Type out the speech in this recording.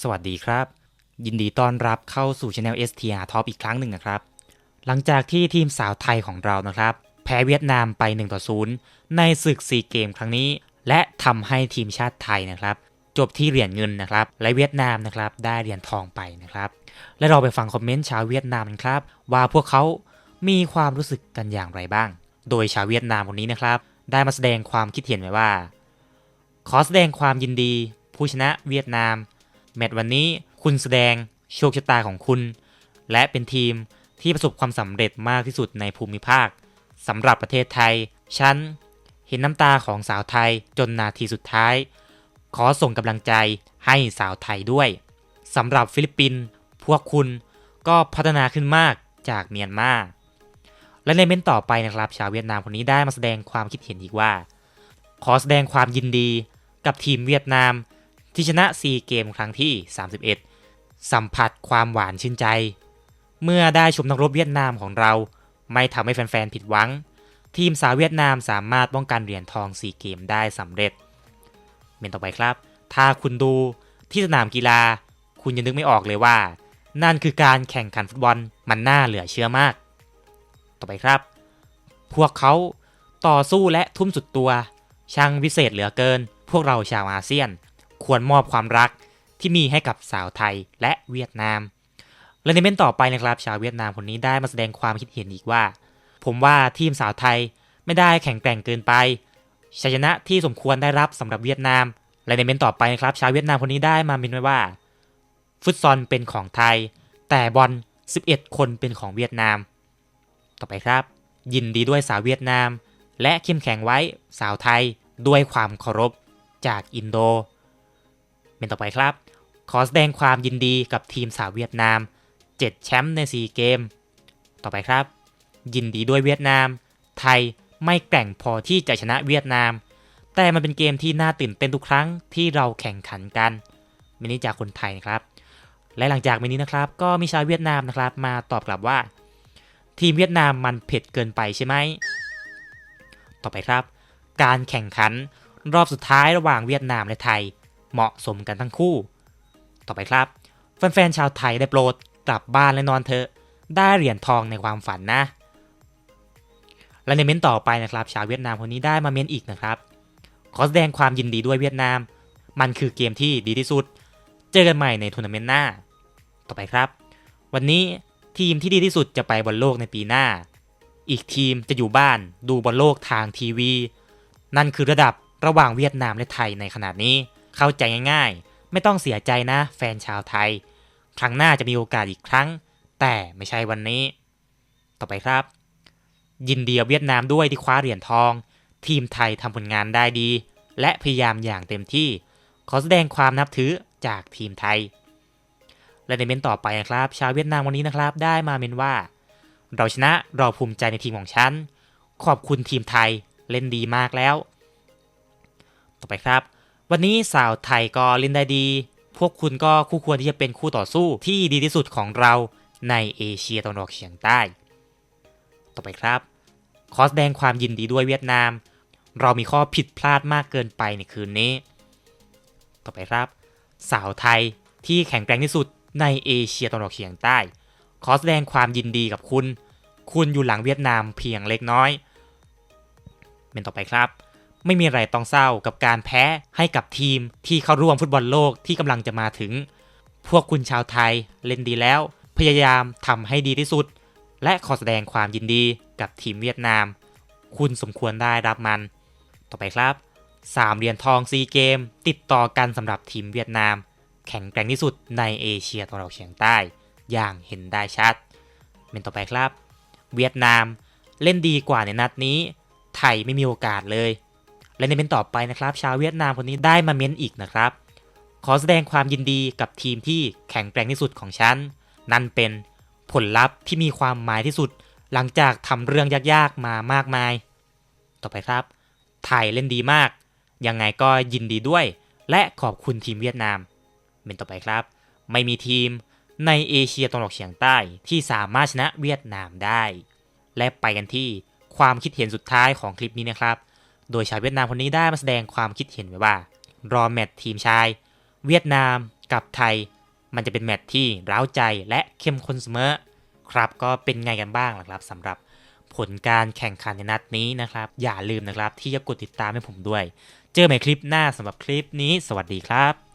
สวัสดีครับ ยินดีต้อนรับเข้าสู่ช anel STR Top อีกครั้งหนึ่งนะครับ หลังจากที่ทีมสาวไทยของเรานะครับ แพ้เวียดนามไป1ต่อ0ในศึกซีเกมครั้งนี้ และทำให้ทีมชาติไทยนะครับ จบที่เหรียญเงินนะครับ และเวียดนามนะครับได้เหรียญทองไปนะครับ และเราไปฟังคอมเมนต์ชาวเวียดนามกันครับ ว่าพวกเขามีความรู้สึกกันอย่างไรบ้าง โดยชาวเวียดนามคนนี้นะครับ ได้มาแสดงความคิดเห็นไว้ว่า ขอแสดงความยินดี ผู้ชนะเวียดนาม แมตช์วันนี้คุณแสดงโชคชะตาของคุณ และเป็นทีมที่ประสบความสำเร็จมากที่สุดในภูมิภาคสำหรับประเทศไทย ฉัน เห็นน้ำตาของสาวไทยจนนาทีสุดท้าย ขอส่งกำลังใจให้สาวไทยด้วยสำหรับฟิลิปปินส์พวกคุณก็พัฒนาขึ้นมากจากเมียนมา และในเม้นต์ต่อไปนะครับชาวเวียดนามคนนี้ได้มาแสดงความคิดเห็นอีกว่า ขอแสดงความยินดีกับทีมเวียดนาม ที่ชนะซีเกมครั้งที่ 31 สัมผัสความหวานชื่นใจ เมื่อได้ชมนักรบเวียดนามของเรา ไม่ทำให้แฟนๆผิดหวัง ทีมสาวเวียดนามสามารถป้องกันเหรียญทองซีเกมได้สำเร็จ เมนต่อไปครับ ถ้าคุณดูที่สนามกีฬา คุณจะนึกไม่ออกเลยว่า นั่นคือการแข่งขันฟุตบอลมันน่าเหลือเชื่อมาก ต่อไปครับ พวกเขาต่อสู้และทุ่มสุดตัว ช่างวิเศษเหลือเกิน พวกเราชาวอาเซียน ควรมอบความรักที่มีให้กับสาวไทยและเวียดนาม และในเม้นต่อไปนะครับชาวเวียดนามคนนี้ได้มาแสดงความคิดเห็นอีกว่า ผมว่าทีมสาวไทยไม่ได้แข็งแกร่งเกินไปชัยชนะที่สมควรได้รับสำหรับเวียดนาม และในเม้นต่อไปนะครับ ชาวเวียดนามคนนี้ได้มาเม้นไว้ว่า ฟุตซอลเป็นของไทย แต่บอล11 คนเป็นของเวียดนาม ต่อไปครับ ยินดีด้วยสาวเวียดนาม และเข้มแข็งไว้สาวไทยด้วยความเคารพจากอินโด เป็นต่อไปครับ ขอแสดงความยินดีกับทีมสาวเวียดนาม 7 แชมป์ใน 4 เกม ต่อไปครับ ยินดีด้วยเวียดนาม ไทยไม่แกร่งพอที่จะชนะเวียดนาม แต่มันเป็นเกมที่น่าตื่นเต้นทุกครั้งที่เราแข่งขันกันมินี้จากคนไทยนะครับ และหลังจากมินี้นะครับ ก็มีชาวเวียดนามนะครับ มาตอบกลับว่า ทีมเวียดนามมันเผ็ดเกินไปใช่ไหม ต่อไปครับ การแข่งขันรอบสุดท้ายระหว่างเวียดนามและไทย เหมาะสมกันทั้งคู่ ต่อไปครับ แฟนๆชาวไทยได้โปรดกลับบ้านและนอนเถอะ ได้เหรียญทองในความฝันนะ และในเม้นต์ต่อไปนะครับ ชาวเวียดนามคนนี้ได้มาเม้นต์อีกนะครับ ขอแสดงความยินดีด้วยเวียดนาม มันคือเกมที่ดีที่สุด เจอกันใหม่ในทัวร์นาเมนต์หน้า ต่อไปครับ วันนี้ ทีมที่ดีที่สุดจะไปบอลโลกในปีหน้า อีกทีมจะอยู่บ้านดูบอลโลกทางทีวี นั่นคือระดับระหว่างเวียดนามและไทยในขนาดนี้ เข้าใจง่ายๆ ไม่ต้องเสียใจนะแฟนชาวไทย ครั้งหน้าจะมีโอกาสอีกครั้ง แต่ไม่ใช่วันนี้ ต่อไปครับ ยินดีกับเวียดนามด้วยที่คว้าเหรียญทอง ทีมไทยทำผลงานได้ดี และพยายามอย่างเต็มที่ ขอแสดงความนับถือจากทีมไทย และในเมนต์ต่อไปนะครับ ชาวเวียดนามวันนี้นะครับ ได้มาเมนว่า เราชนะเราภูมิใจในทีมของฉัน ขอบคุณทีมไทยเล่นดีมากแล้ว ต่อไปครับ วันนี้สาวไทยก็เล่นได้ดี พวกคุณก็คู่ควรที่จะเป็นคู่ต่อสู้ที่ดีที่สุดของเราในเอเชียตะวันออกเฉียงใต้ ต่อไปครับ ขอแสดงความยินดีด้วยเวียดนาม เรามีข้อผิดพลาดมากเกินไปในคืนนี้ ต่อไปครับ สาวไทยที่แข็งแกร่งที่สุด ในเอเชียตะวันออกเฉียงใต้ ขอแสดงความยินดีกับคุณ คุณอยู่หลังเวียดนามเพียงเล็กน้อย เป็นต่อไปครับ ไม่มีอะไรต้องเศร้ากับการแพ้ให้กับทีมที่เข้าร่วมฟุตบอลโลกที่กำลังจะมาถึง พวกคุณชาวไทยเล่นดีแล้ว พยายามทำให้ดีที่สุด และขอแสดงความยินดีกับทีมเวียดนาม คุณสมควรได้รับมัน ต่อไปครับ3เหรียญทองซีเกม ติดต่อกันสำหรับทีมเวียดนาม แข็งแกร่งที่สุดในเอเชียตะวันออกเฉียงใต้ อย่างเห็นได้ชัด เป็นต่อไปครับ เวียดนามเล่นดีกว่าในนัดนี้ ไทยไม่มีโอกาสเลย และในเม้นต่อไปนะครับ ชาวเวียดนามคนนี้ได้มาเม้นอีกนะครับ ขอแสดงความยินดีกับทีมที่แข็งแกร่งที่สุดของฉัน นั่นเป็นผลลัพธ์ที่มีความหมายที่สุด หลังจากทำเรื่องยากๆมามากมาย ต่อไปครับ ไทยเล่นดีมาก ยังไงก็ยินดีด้วย และขอบคุณทีมเวียดนาม เป็นต่อไปครับ ไม่มีทีมในเอเชียตะวันออกเฉียงใต้ที่สามารถชนะเวียดนามได้ และไปกันที่ความคิดเห็นสุดท้ายของคลิปนี้นะครับ โดยชาวเวียดนามคนนี้ได้มาแสดงความคิดเห็นไว้ว่า รอแมตช์ทีมชาย เวียดนามกับไทย มันจะเป็นแมตช์ที่ร้าวใจและเข้มข้นเสมอครับก็เป็นไงกันบ้างล่ะครับสำหรับผลการแข่งขันในนัดนี้นะครับ อย่าลืมนะครับที่จะกดติดตามให้ผมด้วย เจอใหม่คลิปหน้าสำหรับคลิปนี้ สวัสดีครับ